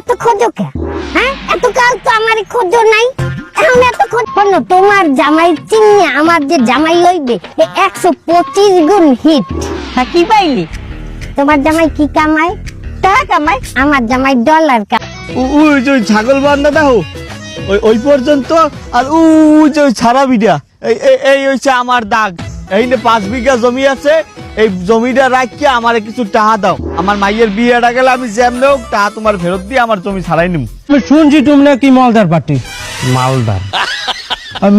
এত খোঁজো কে? হ্যাঁ? এত কাল তো আমার খোঁজো নাই। এখন এত খোঁজ তোমার জামাই চিনি আমার যে জামাই লইবে একশো পঁচিশ গুণ হিট হ্যাঁ কি পাইলি? তোমার জামাই কি কামায়? টাকা কামাই। আমার জামাই ডলার কামায় উ- ওই ছাগল বান্ধা দেখো? ওই ওই পর্যন্ত আর ওই যে ছাড়া বিটা এই এই- এই হচ্ছে আমার দাগ। এই যে পাঁচ বিঘা জমি আছে এই জমিটা রাখিয়ে আমার কিছু টাকা দাও। আমার মাইয়ের বিয়েটা গেলে আমি যেমন হোক টাকা তোমার ফেরত দিয়ে আমার জমি ছাড়াই নিব আমি শুনছি তুমি নাকি মালদার পার্টি। মালদার।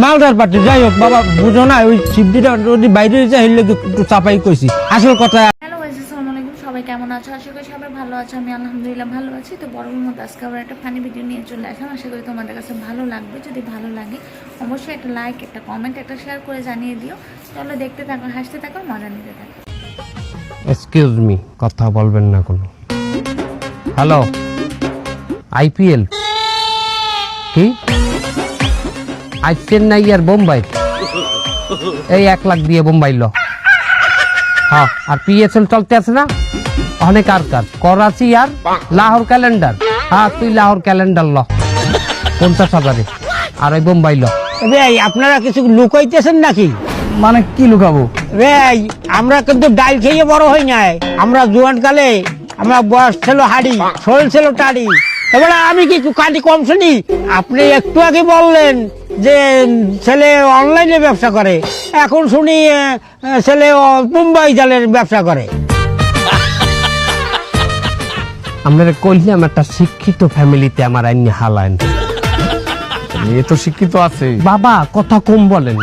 মালদার পার্টি যাই হোক বাবা বুঝো না ওই শিবজিটা যদি বাইরে যায় হইলে একটু চাপাই কইছি। আসল কথা হ্যালো গাইস আসসালামু আলাইকুম সবাই কেমন আছো? আশা করি সবাই ভালো আছো। আমি আলহামদুলিল্লাহ ভালো আছি। তো বড় মতো আজকে আবার একটা ফানি ভিডিও নিয়ে চলে আসলাম। আশা করি তোমাদের কাছে ভালো লাগবে। যদি ভালো লাগে, অবশ্যই একটা লাইক একটা কমেন্ট একটা শেয়ার করে জানিয়ে দিও। চলো দেখতে থাকো, হাসতে থাকো, মজা নিতে থাকো। এক্সকিউজ মি কথা বলবেন না কোনো। হ্যালো আইপিএল কি? আজ চেন্নাই আর বোম্বাই। এই এক লাখ দিয়ে বোম্বাই ল। হ্যাঁ আর পিএসএল চলতে আছে না? অনেক আর কাজ করাচি আর লাহোর ক্যালেন্ডার হ্যাঁ তুই লাহোর ক্যালেন্ডার ল। পঞ্চাশ হাজারে। আর ওই বোম্বাই ল। ভাই আপনারা কিছু লুকাইতেছেন নাকি? মানে কি লুকাবো? ভাই আমরা কিন্তু ডাল খেয়ে বড় হই নাই। আমরা জোয়ান কালে আমরা বয়স ছিল হাড়ি শরীর ছিল টাড়ি। এবারে আমি কিছু কাটি কম শুনি। আপনি একটু আগে বললেন যে ছেলে অনলাইনে ব্যবসা করে এখন শুনি ছেলে মুম্বাই জালের ব্যবসা করে। আপনারা কইলাম একটা শিক্ষিত ফ্যামিলিতে আমার আইনি হালাইন মেয়ে তো শিক্ষিত আছে বাবা কথা কম বলেন।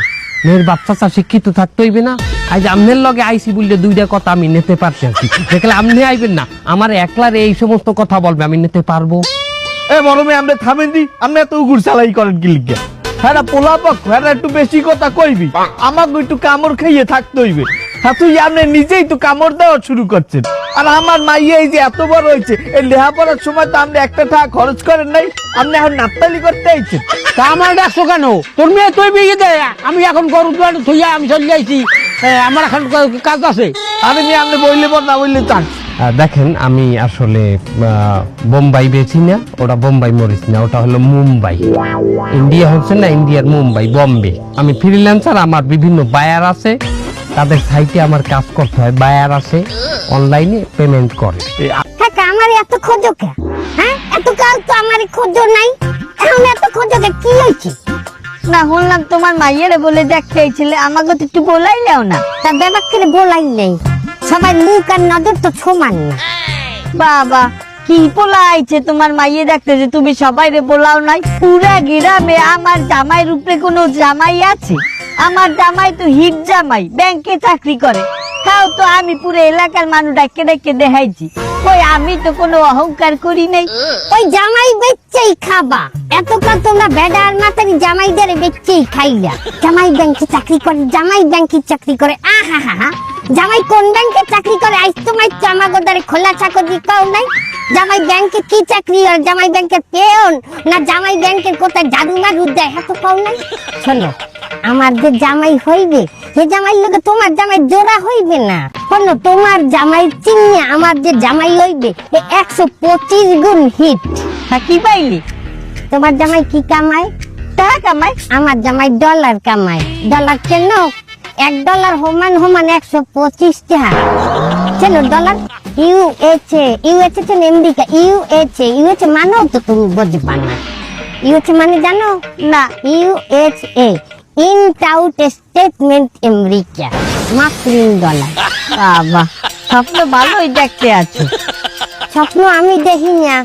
মেয়ের বাচ্চা শিক্ষিত থাকতে হইবে না? আজ আমনের লগে আইসি বললে দুইটা কথা আমি নিতে পারছি আর কি। দেখলে আপনি আইবেন না। আমার একলার এই সমস্ত কথা বলবে আমি নিতে পারব। এ বড় মেয়ে আমরা থামেন দি আমরা এত উগুর চালাই করেন কি লিখে? হ্যাঁ পোলা পক্ষ হ্যাঁ একটু বেশি কথা কইবি। আমাকে একটু কামড় খাইয়ে থাকতে হইবে হ্যাঁ তুই আপনি নিজেই তো কামড় দেওয়া শুরু করছেন। আর আমার মাইয়া এই যে এত বড় হয়েছে এই লেহাপড়ার সময় তো আপনি একটা টাকা খরচ করেন নাই আপনি এখন নাপতালি করতে আইছেন। তা আমার ডাকছো কেন? তোর মেয়ে তুই বিয়ে দে। আমি এখন গরু দুয়ার থইয়া আমি চলে যাইছি আমার এখন কাজ আছে। আরে মেয়ে আপনি বললে বল না বললে চান। দেখেন আমি আসলে বোম্বাই বেছি না ওটা বোম্বাই মরিস না ওটা হলো মুম্বাই। ইন্ডিয়া হচ্ছে না ইন্ডিয়ার মুম্বাই বম্বে। আমি ফ্রিল্যান্সার আমার বিভিন্ন বায়ার আছে তাদের সাইটে আমার কাজ করতে হয় বায়ার আছে অনলাইনে পেমেন্ট করে। হ্যাঁ আমার এত খোঁজো কে? হ্যাঁ এত কাল তো আমার খোঁজো নাই এখন এত খোঁজো কে কি হয়েছে? না শুনলাম তোমার মাইয়েরে বলে দেখতে ছেলে আমাকে তো একটু বলাইলেও না। তা ব্যাপার করে বলাই নেই সবাই মুখ আর নজর তো সমান না। বাবা কি পোলাইছে তোমার মাইয়ে দেখতে যে তুমি সবাই রে পোলাও নাই? পুরা গ্রামে আমার জামাই রূপে কোনো জামাই আছে। আমার জামাই তো হিট জামাই ব্যাংকে চাকরি করে। তাও তো আমি পুরো এলাকার মানুষ ডাকে ডাকে দেখাইছি। কই আমি তো কোনো অহংকার করি নাই। ওই জামাই বেচছেই খাবা। এত কাল তোমরা বেডার মাতারি জামাইদের বেচছেই খাইলা। জামাই ব্যাংকে চাকরি করে জামাই ব্যাংকে চাকরি করে। আহা হা হা। জামাই কোন ব্যাংকে চাকরি করে? আইস তোমার জামাগোদারে খোলা চাকরি কাও নাই। জামাই ব্যাংকে কি চাকরি আর জামাই ব্যাংকের পেয়ন? না জামাই ব্যাংকের কোথায় জাদু মাদু দেয় হ্যাঁ তো পাও নাই? শোনো আমার যে জামাই হইবে সে জামাই লোকে তোমার জামাই জোড়া হইবে না। শোনো তোমার জামাই চিনি আমার যে জামাই হইবে একশো পঁচিশ গুণ হিট। হ্যাঁ কি পাইলি? তোমার জামাই কি কামায়? টাকা কামাই আমার জামাই ডলার কামায়। ডলার কেন? এক ডলার সমান সমান একশো পঁচিশ টাকা কেন ডলার ইউএচএ ইউএচএ তো আমেরিকা ইউএচএ ইউএচএ মানেও তো তুমি বুঝবা না। ইউএচএ মানে জানো? না। USA in out statement America muslin dollar বাবা স্বপ্ন ভালোই দেখতে আছো। স্বপ্ন আমি দেখি না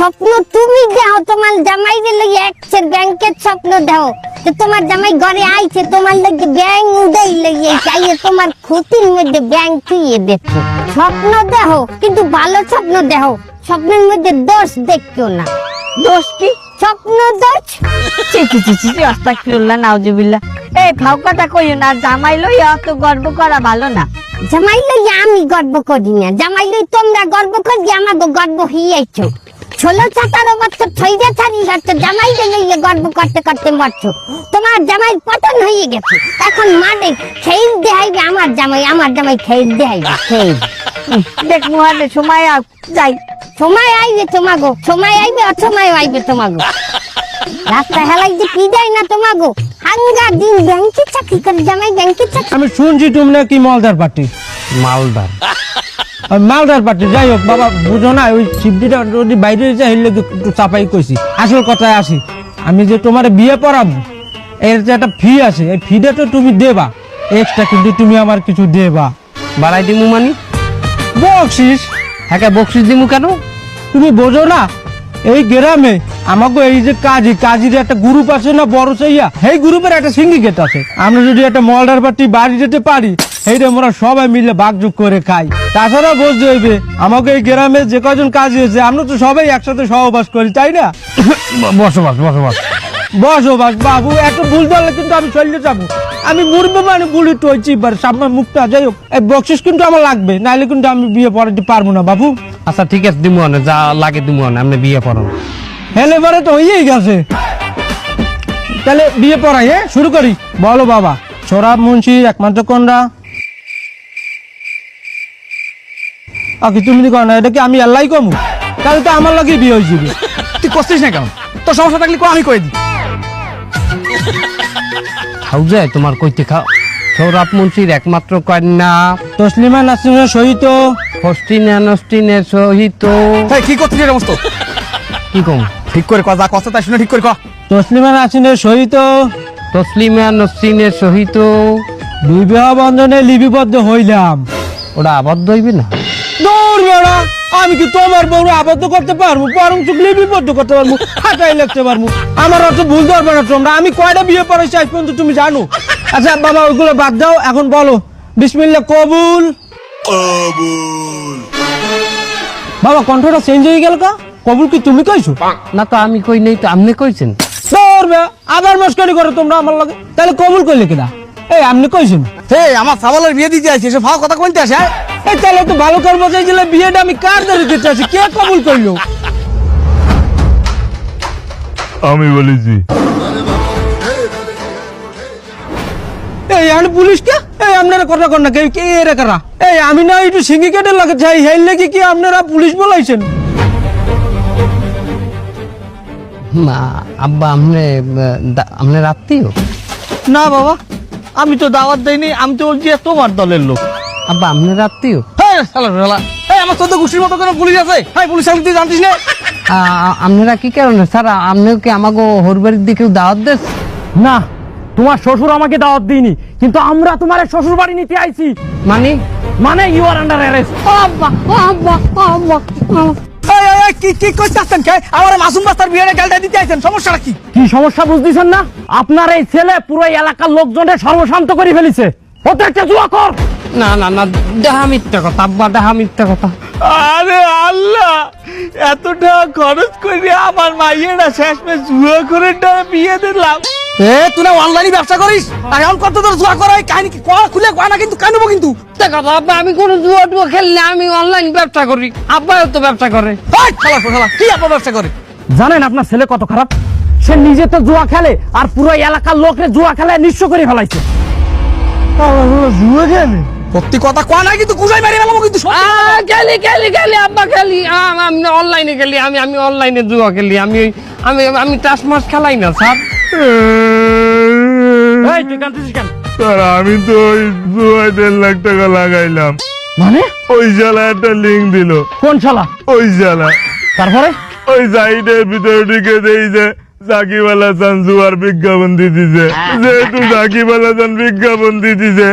স্বপ্ন তুমি দেও তোমার জামাই দিলে একশের ব্যাংকের স্বপ্ন দেও। যে তোমার জামাই ঘরে আইছে তোমার লাগে ব্যাংক উদাই লাগিয়ে চাইয়ে তোমার ক্ষতির মধ্যে ব্যাংক থুইয়ে দেখো স্বপ্ন দেহ কিন্তু ভালো স্বপ্ন দেহ স্বপ্নের মধ্যে দোষ দেখো না। দোষ কি? স্বপ্ন দোষ? চি চি চি চি আস্তাগফিরুল্লাহ নাউজুবিল্লাহ এই ফাও কথা কইও না জামাই লইয়া অত গর্ব করা ভালো না। জামাই লই আমি গর্ব করি না। জামাই লই তোমরা গর্ব করি আমাকে গর্ব হইয়াইছো। ষোলো সতেরো বছর থইরে ছাড়ি হচ্ছে জামাই লইয়ে গর্ব করতে করতে মরছো। তোমার জামাই পতন হয়ে গেছে। এখন মাঠে খেয়ে দেখাইবে আমার জামাই আমার জামাই খেয়ে দেখাইবে খেয়ে দেখ মুহারে সময় যাই। সময় আইবে তোমাগো সময় আইবে অসময় আইবে তোমাগো। রাস্তা হেলাই যে কি যায় না তোমাগো। হাঙ্গা দিন ব্যাংকে চাকরি করে জামাই ব্যাংকে চাকরি আমি শুনছি তুমি নাকি মালদার পার্টি। মালদার। মালদার পার্টি যাই হোক বাবা বুঝো না ওই শিবজিটা যদি বাইরে যায় হইলে একটু চাপাই কইছি। আসল কথায় আসি আমি যে তোমার বিয়ে পড়াবো এর যে একটা ফি আছে এই ফিটা তো তুমি দেবা। এক্সট্রা কিন্তু তুমি আমার কিছু দেবা। বাড়াই দিমু মানি? বকশিস? হ্যাঁ বকশিস দিমু কেন? তুমি বোঝো না এই গ্রামে আমাকে এই যে কাজী, কাজীর একটা গ্রুপ আছে না, বড় চাইয়া এই গ্রুপের একটা সিন্ডিকেট আছে। আমরা যদি একটা মলডার পার্টি বাড়ি যেতে পারি, সেইটা আমরা সবাই মিলে ভাগযোগ করে খাই। তাছাড়া বুঝতে হইবে, আমাকে এই গ্রামে যে কজন কাজী আছে আমরা তো সবাই একসাথে সহবাস করি, তাই না? বসবাস বসবাস বসবাস বাবু এত ভুল বললে কিন্তু আমি চলে যাব। আমি মরবে মানে বুড়ি টইছি এবার সামনে মুখটা যাই হোক। এই বকশিস কিন্তু আমার লাগবে নাইলে কিন্তু আমি বিয়ে পড়াতে পারব না বাবু। আচ্ছা ঠিক আছে দিমু অনে যা লাগে দিমু অনে আপনি বিয়ে পড়ান হেলে পরে তো হয়েই গেছে। তাহলে বিয়ে পড়াই হ্যাঁ? শুরু করি। বলো বাবা সৌরভ মুন্সি একমাত্র কন্যা। আকি তুমি কর না এটা কি আমি আল্লাহ কমু? তাহলে তো আমার লাগে বিয়ে হয়েছিল তুই করছিস না কেন? তোর সমস্যা থাকলে কো আমি কই দিই। যায় তোমার কইতে খাও। সৌরভ মুন্সির একমাত্র কন্যা। তসলিমা নাসিমের সহিত হস্টিনে নষ্টিনে সহিত। কি করছিস রে মস্ত? কি কম? ঠিক করে যা কষ্ট তাই শুনে ঠিক করে কর তসলিমা নাসিমের সহিত তসলিমা নসরিনে সহিত। দুই বিবাহ বন্ধনে লিপিবদ্ধ হইলাম। ওটা আবদ্ধ হইবে না? দৌড় বেড়া! আমি কি তোমার বউ আবদ্ধ করতে পারব? বরং চুকলি বিপদ্ধ করতে পারব হাঁটাই লাগতে পারব। আমার অত ভুল ধরবে না তোমরা। আমি কয়টা বিয়ে পড়েছি আজ পর্যন্ত তুমি জানো? আচ্ছা বাবা ওইগুলো বাদ দাও। এখন বলো বিসমিল্লা কবুল। বাবা কণ্ঠটা চেঞ্জ হয়ে গেল কা? কবুল কি তুমি কইছো? না তো আমি কই নাই তো আপনি কইছেন। দৌড়বে আবার মস্কারি করো তোমরা আমার লাগে। তাহলে কবুল করলে কিনা? এই আপনি কইছেন? হে আমার সাবালের বিয়ে দিতে আছে সে ফাও কথা কইতে আসে হ্যাঁ? তাহলে তো ভালো কর্ম চাইছিলে বিয়েটা আমি কার ধরে দিতে আছি কে কবুল করল? আমি বলেছি। এই আমি পুলিশ কে? এই আপনারা কথা কর না কে কে এরা কারা? এই আমি না একটু সিন্ডিকেটের লাগে চাই হেল লেগে কি আপনারা পুলিশ বলাইছেন? না আব্বা আপনি আপনি আত্মীয় না বাবা আমি তো দাওয়াত দেইনি আমি তো বলছি তোমার দলের লোক। আব্বা আপনার আত্মীয়? হ্যাঁ আমার চোদ্দ গোষ্ঠীর মতো কোনো পুলিশ আছে। হ্যাঁ পুলিশ আমি তুই জানতিস না? আপনারা কি কারণে? স্যার কি আমাকে হরবাড়ির দিকে দাওয়াত না তোমার শ্বশুর আমাকে দাওয়াত দিইনি। কিন্তু আমরা তোমার শ্বশুর বাড়ি নিতে আইছি। মানে? মানে ইউ আর আন্ডার অ্যারেস্ট আব্বা আব্বা আব্বা। কি কি আমার মাসুম বাস্তার বিয়ের গালটা দিতে আইছেন সমস্যাটা কি? কি সমস্যা বুঝতেছেন না? আপনার এই ছেলে পুরো এলাকার লোকজনের সর্বশান্ত করে ফেলিছে। ও তো একটা জুয়া কর। না না না দেহা মিথ্যা কথা আব্বা দেহা মিথ্যা কথা। আরে আল্লাহ এত টাকা খরচ করে আমার মাইয়েরা শেষমে জুয়া করে টাকা বিয়ে দিলাম। এ তুই না অনলাইনে ব্যবসা করিস? এখন কত তোর জুয়া করা কাহিনী কি? কয়া খুলে কয়া না কিন্তু কানবো কিন্তু? কথা আব্বা আমি কোনো জুয়া টুয়া খেলি না আমি অনলাইন ব্যবসা করি। আব্বাও তো ব্যবসা করে। এই, শালা শালা কি ব্যবসা করে? জানেন আপনার ছেলে কত খারাপ? সে নিজে তো জুয়া খেলে আর পুরো এলাকার লোকরে জুয়া খেলে নিঃস্ব করে ফেলাইছে। জুয়ে গেলে সত্যি কথা কয়া না কিন্তু কুজাই মারি ফেলাবো কিন্তু খেলি খেলি খেলি আব্বা খেলি। আমি অনলাইনে খেলি আমি আমি অনলাইনে জুয়া খেলি আমি আমি আমি টাস মাস খেলাই না স্যার। এই তুই কাঁদতেছিস কেন? স্যার আমি তো ওই দুয়ায় দেড় লাখ টাকা লাগাইলাম। মানে? ওই শালা একটা লিঙ্ক দিল। কোন শালা? ওই শালা। তারপরে? ওই সাইডের ভিতরে ঢুকে দেই যে সাকিব আল হাসান জুয়ার বিজ্ঞাপন দিতেছে। যেহেতু সাকিব আল হাসান বিজ্ঞাপন দিতেছে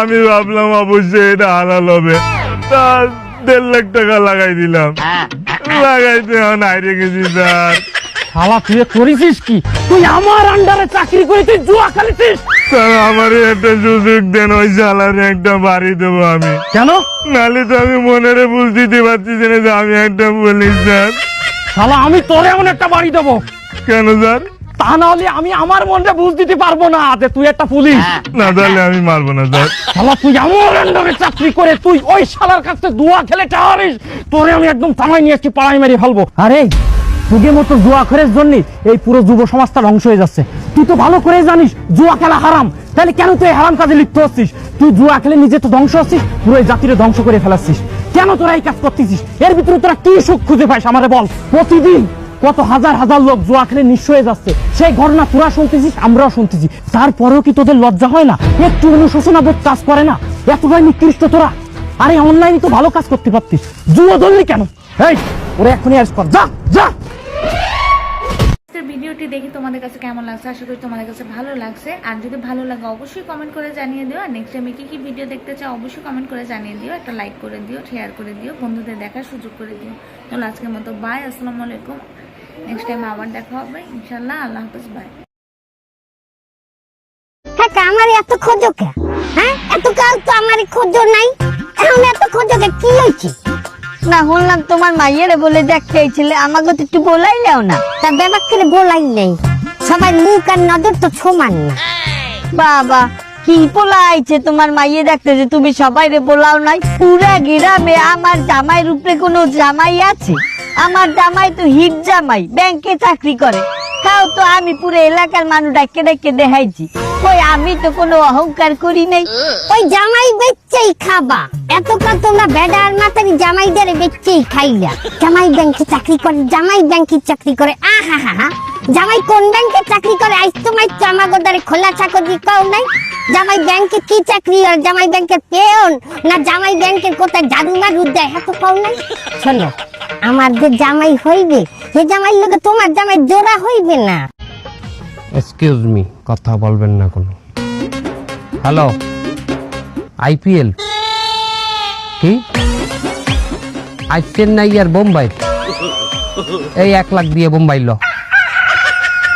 আমি ভাবলাম অবশ্যই এটা হালাল হবে। তা দেড় লাখ টাকা লাগাই দিলাম। লাগাইতে এখন হাইরে গেছি স্যার। শালা তুই করেছিস কি? তুই আমার আন্ডারে চাকরি করে তুই জুয়া খেলেছিস? স্যার আমার একটা সুযোগ দেন ওই শালারে একটা বাড়ি দেবো আমি। কেন? নালে তো আমি মনেরে বুঝ দিতে পারছি না যে আমি একটা পুলিশ স্যার। শালা আমি তোরে এমন একটা বাড়ি দেবো। কেন স্যার? তা না হলে আমি আমার মনটা বুঝ দিতে পারব না যে তুই একটা পুলিশ। না তাহলে আমি মারবো না স্যার। শালা তুই চাকরি করে তুই ওই শালার কাছে দুয়া খেলে টাওয়ারিস তোরে আমি একদম থামাই নিয়ে আসছি পাড়াই মেরে ফেলব। আরে মতো জুয়া খেলের জন্য এই পুরো যুব সমাজটা ধ্বংস হয়ে যাচ্ছে। তুই তো ভালো করে জানিস জুয়া খেলা হারাম। তাহলে কেন তুই হারাম কাজে লিপ্ত হচ্ছিস? তুই জুয়া খেলে নিজে তো ধ্বংস হচ্ছিস পুরো জাতিরে ধ্বংস করে ফেলাচ্ছিস। কেন তোরা এই কাজ করতেছিস? এর ভিতরে তোরা কি সুখ খুঁজে পাইস আমারে বল? প্রতিদিন। কত হাজার হাজার লোক জুয়া খেলে নিঃস্ব হয়ে যাচ্ছে। সেই ঘটনা তোরা শুনতেছিস, আমরাও শুনতেছি। তারপরেও কি তোদের লজ্জা হয় না? একটু অনুশোচনা বোধ কাজ করে না? এতটাই নিকৃষ্ট তোরা? আরে, অনলাইনে তো ভালো কাজ করতে পারতিস। জুয়া ধরলি কেন? এই, ওরে এখনই অ্যারেস্ট কর। যা যা! ভিডিওটি দেখে তোমাদের কাছে কেমন লাগছে? আশা করি তোমাদের কাছে ভালো লাগছে। আর যদি ভালো লাগে, অবশ্যই কমেন্ট করে জানিয়ে দিও। আর নেক্সট টাইমে কি কি ভিডিও দেখতে চাও, অবশ্যই কমেন্ট করে জানিয়ে দিও। একটা লাইক করে দিও শেয়ার করে দিও, বন্ধুদের দেখার সুযোগ করে দিও। তাহলে আজকের মতো বাই আসসালামু আলাইকুম। নেক্সট টাইম আবার দেখা হবে ইনশাল্লাহ আল্লাহ হাফিজ বাই হ্যাঁ আমার এত খোঁজো কে হ্যাঁ? এত কাল তো আমার খোঁজো নাই। এখন এত খোঁজো কে কি হয়েছে? না শুনলাম তোমার মাইয়েরে বলে দেখতে চাইছিলে আমাকে তো একটু বলাইলেও না। তা ব্যাপার করে বলাই নেই। সবার মুখ আর নজর তো সমান না। বাবা কি পোলাইছে তোমার মাইয়ে দেখতে যে তুমি সবাই রে পোলাও নাই? পুরা গ্রামে আমার জামাইয়ের উপরে কোনো জামাই আছে? আমার জামাই তো হিট জামাই, ব্যাংকে চাকরি করে। তাও তো আমি পুরো এলাকার মানুষ ডাকে ডাকে দেখাইছি। কই, আমি তো কোনো অহংকার করি নাই। ওই জামাই বেচছেই খাবা। এতকাল তোমরা বেডার মাতারি জামাইদের বেচছেই খাইলা। জামাই ব্যাংকে চাকরি করে, জামাই ব্যাংকে চাকরি করে। আহা হা হা জামাই কোন ব্যাংকে চাকরি করে, আজ তোমার আমাকে দ্বারে খোলা চাকরি কাও নাই। জামাই ব্যাংকে কি চাকরি আর জামাই ব্যাংকের পেয়ন না জামাই ব্যাংকের কোথায় জাদু মাদু দেয়? হাতে পাও নাই। শোনো, আমার যে জামাই হইবে সে জামাই লোকে তোমার জামাই জোড়া হইবে না। এক্সকিউজ মি কথা বলবেন না কোনো। হ্যালো আইপিএল কি? আজ চেন্নাই আর বোম্বাই। এই এক লাখ দিয়ে বোম্বাই ল।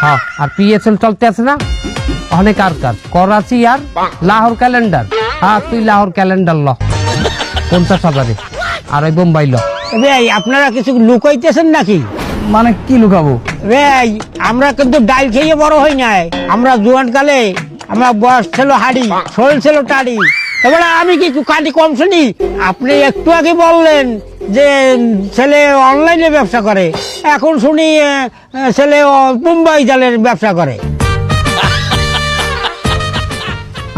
হ্যাঁ আর পিএসএল চলতে আছে না? অনেক আর কাজ করাচি আর লাহোর ক্যালেন্ডার। হ্যাঁ তুই লাহোর ক্যালেন্ডার ল। পঞ্চাশ হাজারে। আর ওই বোম্বাই ল। ভাই আপনারা কিছু লুকাইতেছেন নাকি? মানে কি লুকাবো? ভাই আমরা কিন্তু ডাল খেয়ে বড় হই নাই। আমরা জোয়ান কালে আমরা বয়স ছিল হাড়ি শরীর ছিল টাড়ি। এবারে আমি কিছু কাটি কম শুনি। আপনি একটু আগে বললেন যে ছেলে অনলাইনে ব্যবসা করে। এখন শুনি ছেলে মুম্বাই জালের ব্যবসা করে।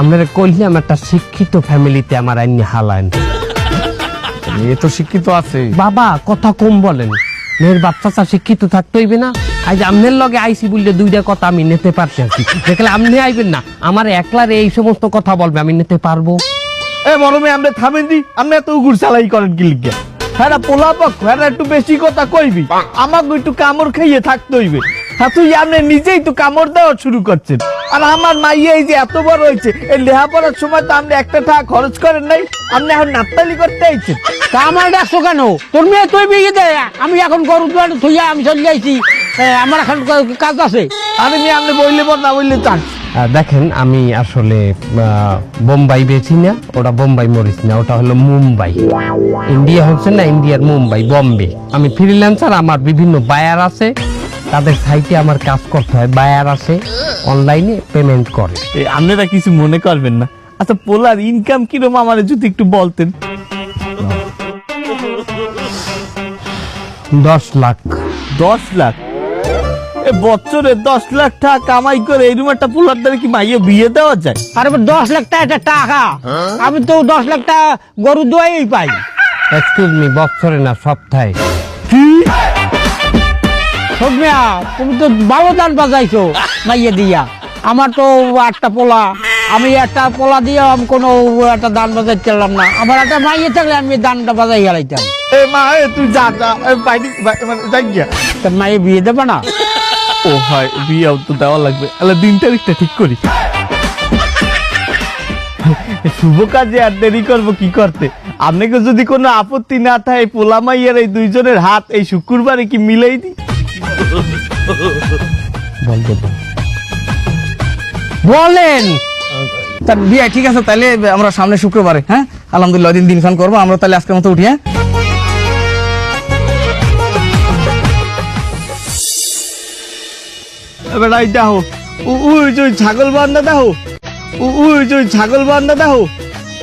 আপনারা কইলাম একটা শিক্ষিত ফ্যামিলিতে আমার আইনি হালায়ন এ তো শিক্ষিত আছে বাবা কথা কম বলেন। মেয়ের বাচ্চা চা শিক্ষিত থাকতে হইবে না? আজ আমনের লগে আইসি বললে দুইটা কথা আমি নিতে পারছি আর কি। দেখলে আপনি আইবেন না। আমার একলার এই সমস্ত কথা বলবে আমি নিতে পারব। এ মরমে আমরা থামেন দি আপনি এত উগুর চালাই করেন কি লিখে হ্যাঁ না, পোলা পক্ষ হ্যাঁ একটু বেশি কথা কইবি। আমাকে একটু কামড় খাইয়ে থাকতে হইবে। হ্যাঁ তুই আপনি নিজেই তো কামড় দেওয়া শুরু করছেন। আর আমার মাইয়া এই যে এত বড় হয়েছে এই লেহাপড়ার সময় তো আপনি একটা টাকা খরচ করেন নাই আপনি এখন নাপতালি করতে আইছেন। তা আমার ডাকছো কেন? তোর মেয়ে তুই বিয়ে দে। আমি এখন গরু দুয়ারে থইয়া আমি চলে যাইছি আমার এখন কাজ আছে। আরে মেয়ে আপনি বললে বল না বললে চান। দেখেন আমি আসলে আহ, বোম্বাই বেছি না ওটা বোম্বাই মরিস না ওটা হলো মুম্বাই। ইন্ডিয়া হচ্ছে না ইন্ডিয়ার মুম্বাই বম্বে। আমি ফ্রিল্যান্সার আমার বিভিন্ন বায়ার আছে। তাদের সাইটে আমার কাজ করতে হয়। বায়ার আছে অনলাইনে পেমেন্ট করে। এই আপনারা কিছু মনে করবেন না। আচ্ছা পোলার ইনকাম কিরম আমার যদি একটু বলতেন? দশ লাখ। দশ লাখ? এ বছরে দশ লাখ টাকা কামাই করে এইরকম একটা পোলার দ্বারা কি মাইয়ে বিয়ে দেওয়া যায়? আর দশ লাখ টাকা একটা টাকা। আমি তো দশ লাখ টাকা গরু দোয়াই পাই। এক্সকিউজ মি বছরে না সপ্তাহে। সৌমিয়া তুমি তো ভালো দান বাজাইছো মাইয়ে দিয়া। আমার তো আটটা পোলা। আমি একটা পোলা দিয়ে আমি কোনো একটা দান বাজাই চাইলাম না। আমার একটা মাইয়ে থাকলে আমি দানটা বাজাই গেলাইতাম এ মা তুই যা যা। বাইরে মানে যাই গিয়া। তা মাইয়ে বিয়ে দেবে না? ও হয় বিয়েও তো দেওয়া লাগবে। তাহলে দিন তারিখটা ঠিক করি। শুভ কাজে আর দেরি করব কি করতে? আপনাকে যদি কোনো আপত্তি না থাকে পোলা মাইয়ার এই দুইজনের হাত এই শুক্রবারে কি মিলেই দি বলতে পার বলেন। তা বিয়ে ঠিক আছে তাহলে আমরা সামনে শুক্রবারে হ্যাঁ? আলহামদুলিল্লাহ দিন দিনক্ষণ করব, আমরা তাহলে আজকের মতো উঠি হ্যাঁ? এই দেখো। উই ছাগল দেখো। উই ছাগল দেখো।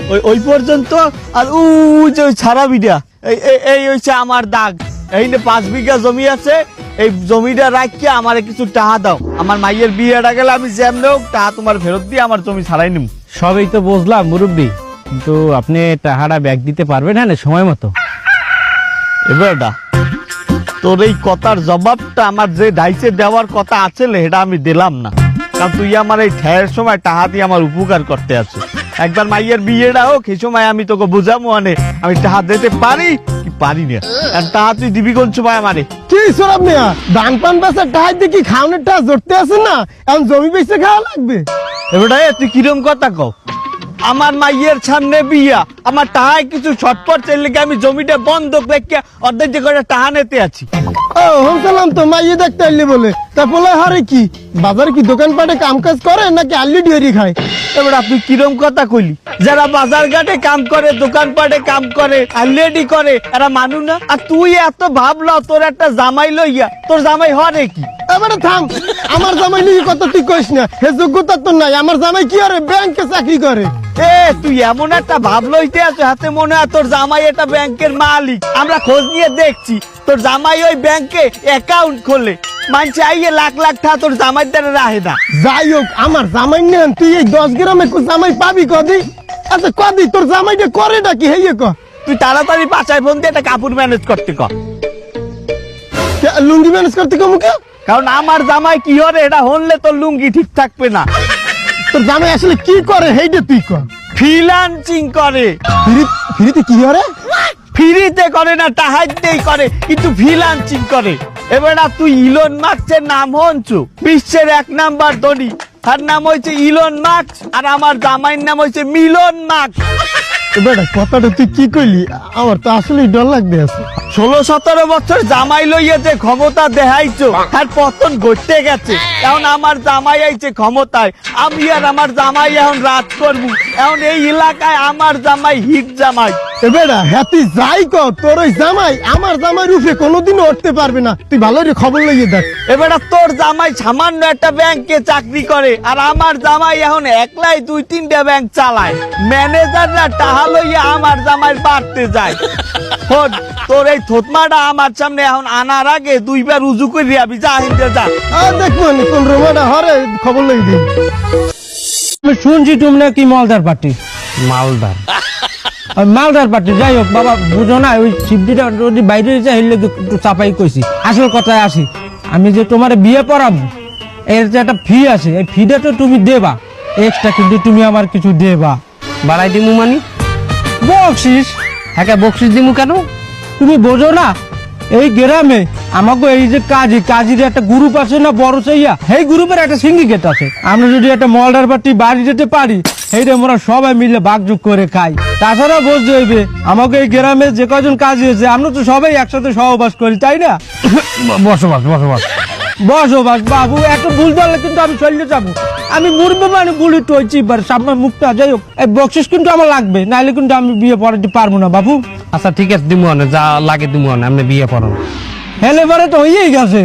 ওই ওই পর্যন্ত, আর উই ছাড়া বিটা। এই- এই হচ্ছে আমার দাগ। এই পাঁচ বিঘা জমি আছে এই জমিটা রাখিয়ে আমার কিছু টাহা দাও। আমার মাইয়ের বিয়েটা গেলে আমি যেমন হোক টাহা তোমার ফেরত দিয়ে আমার জমি ছাড়াই নিব সবই তো বুঝলাম মুরব্বী। কিন্তু আপনি টাহাটা ব্যাগ দিতে পারবেন হ্যাঁ সময় মতো। এবারটা তোর এই কথার জবাবটা আমার যে ডাইসে দেওয়ার কথা আছে সেটা আমি দিলাম না। কারণ তুই আমার এই ঠেয়ের সময় টাহা দিয়ে আমার উপকার করতে আছে। একবার মাইয়ের বিয়েটা হোক এই সময় আমি তোকে বুঝাবো মানে আমি টাহা দিতে পারি কি পারি না? আর টাহা তুই দিবি কোন সময় আমারে? কি সরব মিয়া? ধান পান বেচা টাহাই দিয়ে কি খাওয়ানোর টাকা জড়তে আছে না? এখন জমি বেচে খাওয়া লাগবে। এবারে তুই কিরম কথা কও? আমার মাইয়ের সামনে বিয়া আমার টাহায় কিছু ছটপট চাইলে কি আমি জমিটা বন্ধক রেখে অর্ধেক যে করে টাহা নিতে আছি? ও হোম সালাম তো মাইয়ে দেখতে আইলি বলে। তা বলে হারে কি? বাজারে কি দোকানপাটে কাম কাজ করে নাকি আল্লি ডেয়ারি খায়? এবার তুই কিরম কথা কইলি? যারা বাজার ঘাটে কাম করে দোকানপাটে কাম করে আলরেডি করে এরা মানু না? আর তুই এত ভাবল তোর একটা জামাই লইয়া তোর জামাই হরে কি? এবারে থাম আমার জামাই নিয়ে কথা তুই কইস না। হে যোগ্যতা তো নাই আমার জামাই কি করে? ব্যাংকে চাকরি করে। এ তুই এমন একটা ভাব লইতে আছো হাতে মনে হয় তোর জামাই এটা ব্যাংকের মালিক। আমরা খোঁজ নিয়ে দেখছি তোর জামাই ওই ব্যাংকে অ্যাকাউন্ট খোলে। মানছে আইয়ে লাখ লাখ টাকা তোর জামাই দ্বারা রাহে না যাই হোক আমার জামাই নেন তুই এই দশ গ্রামে কো জামাই পাবি কদি? আচ্ছা কদি তোর জামাইটা করে নাকি হেয়ে ক। তুই তাড়াতাড়ি বাসায় ফোন দিয়ে একটা কাপড় ম্যানেজ করতে কর কে- লুঙ্গি ম্যানেজ করতে কমু কে কারণ আমার জামাই কি হরে এটা হনলে তোর লুঙ্গি ঠিক থাকবে না। তোর জামাই আসলে কি করে হেইটা তুই কর ফ্রিলান্সিং করে। ফ্রি ফ্রিতে কি করে? ফ্রিতে করে না টাহাইতেই করে কিন্তু ফ্রিলান্সিং করে। এবার তুই ইলন মার্কসের নাম হনছু বিশ্বের এক নাম্বার ধনী। তার নাম হয়েছে ইলন মার্কস আর আমার জামাইয়ের নাম হয়েছে মিলন মার্কস বেটা কথাটা তুই কি কইলি? আমার তো আসলেই ডর লাগবে আছে। ষোলো সতেরো বছর জামাই লইয়া যে ক্ষমতা দেখাইছো তার পতন ঘটতে গেছে। এখন আমার জামাই আইছে ক্ষমতায় আমি আর আমার জামাই এখন রাজ করব। এখন এই এলাকায় আমার জামাই হিট জামাই। এ বেটা হ্যাঁ যাই কর তোর ওই জামাই আমার জামাই রূপে কোনোদিনও উঠতে পারবে না। তুই ভালো করে খবর লইয়ে দেখ। এবার তোর জামাই সামান্য একটা ব্যাংকে চাকরি করে আর আমার জামাই এখন একলাই দুই তিনটা ব্যাংক চালায়। ম্যানেজাররা টাহা লইয়া আমার জামাই বাড়তে যায়। শোন, তোর এই থতমাটা আমার সামনে এখন আনার আগে দুইবার উজু করে যাবি যা হিন্দে যা। আর দেখব কোন রোমাটা হরে খবর লইয়ে দিই আমি শুনছি তুমি নাকি মালদার পার্টি? মালদার। মালদার পার্টি যাই হোক বাবা বুঝো না ওই শিবজিটা যদি বাইরে যায় হইলে একটু চাপাই কইছি। আসল কথায় আসি আমি যে তোমার বিয়ে পড়াবো এর যে একটা ফি আছে এই ফিটা তো তুমি দেবা। এক্সট্রা কিন্তু তুমি আমার কিছু দেবা। বাড়াই দিমু মানি? বকশিস। হ্যাঁ বকশিস দিমু কেন? তুমি বোঝো না এই গ্রামে আমাকে এই যে কাজী কাজীর একটা গ্রুপ আছে না বড় চাইয়া সেই গ্রুপের একটা সিন্ডিকেট আছে। আমরা যদি একটা মলডার পার্টি বাড়ি যেতে পারি সেইটা আমরা সবাই মিলে বাগযোগ করে খাই। তাছাড়া বুঝতে হইবে আমাকে এই গ্রামে যে কজন কাজ হয়েছে আমরা তো সবাই একসাথে সহবাস করি তাই না? বসবাস বসবাস। বসবাস বাবু একটা ভুল ধরলে কিন্তু আমি চলে যাব। আমি মরবে মানে গুলি টইছি এবার সামনে মুখটা যাই হোক। এই বকশিস কিন্তু আমার লাগবে নাহলে কিন্তু আমি বিয়ে পড়াতে পারব না বাবু। আচ্ছা ঠিক আছে দিমু অনে যা লাগে দিমু অনে আপনি বিয়ে পড়ান হেলে পরে তো হয়েই গেছে।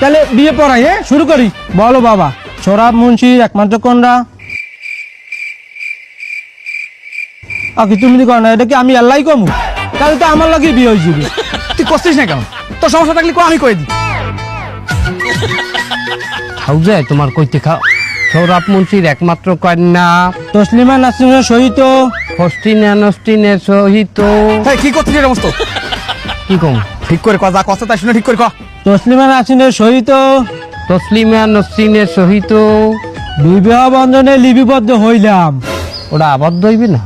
তাহলে বিয়ে পড়াই হ্যাঁ? শুরু করি। বলো বাবা সরাব মুন্সি একমাত্র কন্যা। আকি তুমি করো না এটা কি আমি আল্লাহ কমু? তাহলে তো আমার লাগে বিয়ে হয়েছিল তুই করছিস না কেন? তোর সমস্যা থাকলে কো আমি কয়ে দিই। খাও যায় তোমার কইতে খাও। সৌরভ মুন্সির একমাত্র কন্যা। তসলিমা নাসরিনের সহিত ফস্টিনা নস্টিনের সহিত। হ্যাঁ কি করছিস সমস্ত কি কম? ঠিক করে কথা কথা তাই শুনে ঠিক করে ক। তসলিমা নাসরিনের সহিত তসলিমা নস্টিনের সহিত। বিবাহ বন্ধনে লিপিবদ্ধ হইলাম। ওরা আবদ্ধ হইবে না?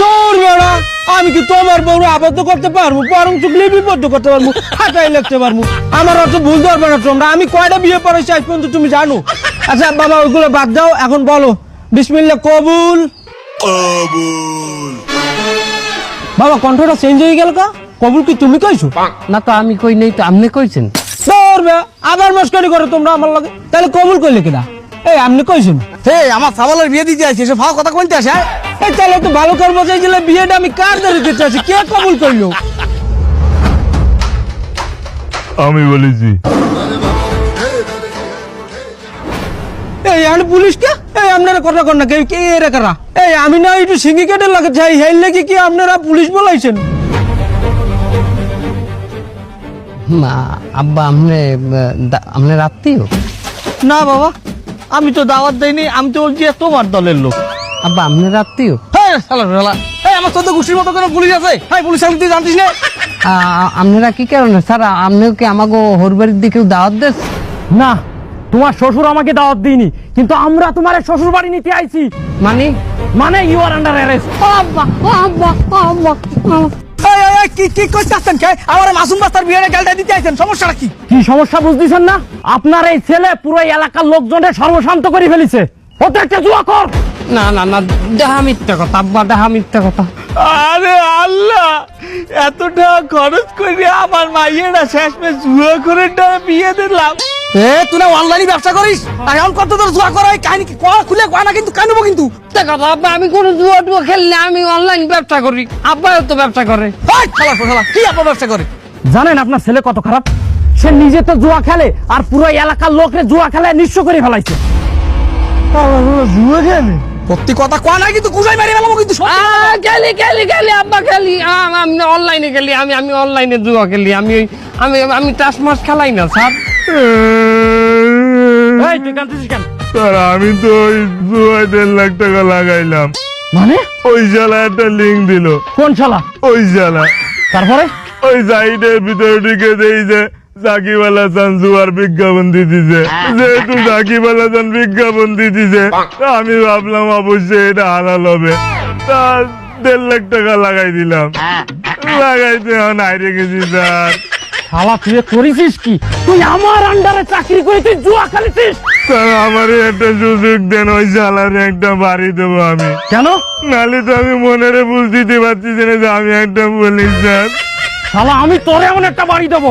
দৌড় বেড়া আমি কি তোমার বউরে আবদ্ধ করতে পারব? বরং চুপ লিপিবদ্ধ করতে পারব খাটাই লিখতে পারব। আমার অত ভুল ধরবে না তোমরা। আমি কয়টা বিয়ে পড়েছি আজ পর্যন্ত তুমি জানো? আচ্ছা বাবা ওইগুলো বাদ দাও। এখন বলো। বিসমিল্লা কবুল। বাবা কণ্ঠটা চেঞ্জ হয়ে গেল কা? কবুল কি তুমি কইছো? না তো আমি কই নাই তো আপনি কইছেন? দৌড়বে আবার মস্কারি করো তোমরা আমার লাগে। তাহলে কবুল কইলে কিনা? এই আপনি কইছেন? হে আমার সাবালের বিয়ে দিতে আসছে এসব ভালো কথা কইতে আসে হ্যাঁ? এই তাহলে তো ভালো করব চাইছিলে বিয়েটা আমি কার ধরে দিতে আছি কে কবুল করল? আমি বলেছি। এই আমি পুলিশ কে? এই আপনারা কথা কর না কে কে এরা কারা? এই আমি না একটু সিন্ডিকেটের লাগে চাই হেল লেগে কি আপনারা পুলিশ বলাইছেন? আব্বা আপনি আপনি রাত্রিও না বাবা আমি তো দাওয়াত দেইনি আমি তো বলছি তোমার দলের লোক। আব্বা আপনি রাত্রিও হ্যাঁ শালা শালা এই আমার চোদ্দ গোষ্ঠীর মতো কোনো পুলিশ আছে? হ্যাঁ পুলিশ আমি তুই জানতিস না? আপনারা কি কারণে? স্যার আপনিও কি আমাকে হরবাড়ির দিকেও দাওয়াত দেন না তোমার শ্বশুর আমাকে দাওয়াত দিইনি কিন্তু আমরা তোমার শ্বশুর বাড়ি নিতে আইছি। মানে? মানে ইউ আর আন্ডার অ্যারেস্ট এই, এই, এই, কি কি করতেছেন কে? আমার মাসুম বাস্তার বিয়ের গেলটা দিতে আইছেন সমস্যাটা কি? কি সমস্যা বুঝতেছেন না? আপনার এই ছেলে পুরো এলাকার লোকজনের সর্বশান্ত করে ফেলিছে। ও তো একটা জুয়া কর। না না না দেহা মিথ্যা কথা আব্বা দেহা মিথ্যা কথা। আরে আল্লাহ এত টাকা খরচ করে আমার মাইয়েরা শেষমে জুয়া করে বিয়ে দিলাম। এ তুই না অনলাইনে ব্যবসা করিস? এখন কত তোর জুয়া করাই কাহিনী কি কয়া খুলে কয়া না কিন্তু কানবো কিন্তু। আব্বা আমি কোনো জুয়া টুয়া খেলি না আমি অনলাইন ব্যবসা করি। আব্বাও তো ব্যবসা করে। শালা কি আপনার ব্যবসা করে? জানেন আপনার ছেলে কত খারাপ? সে নিজে তো জুয়া খেলে আর পুরো এলাকার লোকরে জুয়া খেলে নিঃস্ব করে ফেলাইছে। জুয়া খেলে? সত্যি কথা কয়া না কিন্তু কুসাই মারি ফেলাবো কিন্তু খেলি খেলি খেলি আব্বা খেলি। আমি অনলাইনে খেলি আমি আমি অনলাইনে জুয়া খেলি। আমি আমি আমি টাস মাস খেলাই না স্যার। এই তুই কাঁদতেছিস কেন? স্যার আমি তো ওই জুয়ায় দেড় লাখ টাকা লাগাইলাম। মানে? ওই শালা একটা লিঙ্ক দিল। কোন শালা? ওই শালা। তারপরে? ওই সাইডের ভিতরে ঢুকে দেই যে সাকিব আল হাসান জুয়ার বিজ্ঞাপন দিতেছে। যেহেতু সাকিব আল হাসান বিজ্ঞাপন দিতেছে তা আমি ভাবলাম অবশ্যই এটা হালাল হবে। তা দেড় লাখ টাকা লাগাই দিলাম। লাগাইতে এখন আইরে গেছি স্যার। শালা তুই করেছিস কি? তুই আমার আন্ডারে চাকরি করে তুই জুয়া খেলেছিস? আমারই একটা সুযোগ দেন ওই শালারে একটা বাড়ি দেবো আমি। কেন? নালে তো আমি মনেরে বুঝ দিতে পারছি না যে আমি একটা পুলিশ স্যার। শালা আমি তোর এমন একটা বাড়ি দেবো।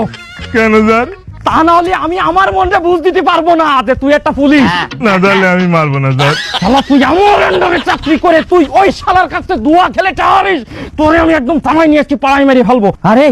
কেন স্যার? তা না হলে আমি আমার মনটা বুঝ দিতে পারব না যে তুই একটা পুলিশ। না তাহলে আমি মারবো না স্যার। শালা তুই আমার আন্ডারে চাকরি করে তুই ওই শালার কাছে দুয়া খেলে টাহারিস। তোরে আমি একদম থামাই নিয়ে এসছি পাড়াই মেরে ফেলব। আরে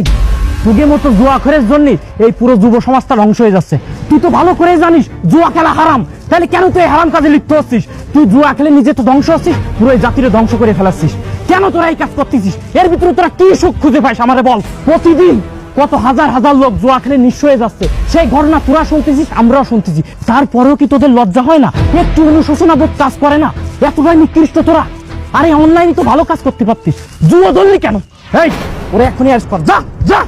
তুগে মতো জুয়া খেলের জন্য এই পুরো যুব সমাজটা ধ্বংস হয়ে যাচ্ছে। তুই তো ভালো করে জানিস, জুয়া খেলা হারাম। তাহলে কেন তুই হারাম কাজে লিপ্ত হচ্ছিস? তুই জুয়া খেলে নিজে তো ধ্বংস হচ্ছিস, পুরো এই জাতিরে ধ্বংস করে ফেলাচ্ছিস। কেন তোরা এই কাজ করতেছিস? এর ভিতরে তোরা কি সুখ খুঁজে পাইস আমারে বল? প্রতিদিন কত হাজার হাজার লোক জুয়া খেলে নিঃস্ব হয়ে যাচ্ছে। সেই ঘটনা তোরা শুনতেছিস, আমরাও শুনতেছি। তারপরেও কি তোদের লজ্জা হয় না? একটু অনুশোচনা বোধ কাজ করে না? এতটাই নিকৃষ্ট তোরা? আরে অনলাইনে তো ভালো কাজ করতে পারতিস। জুয়ো ধরলি কেন? এই, ওরে এখনই অ্যারেস্ট কর। যা যা!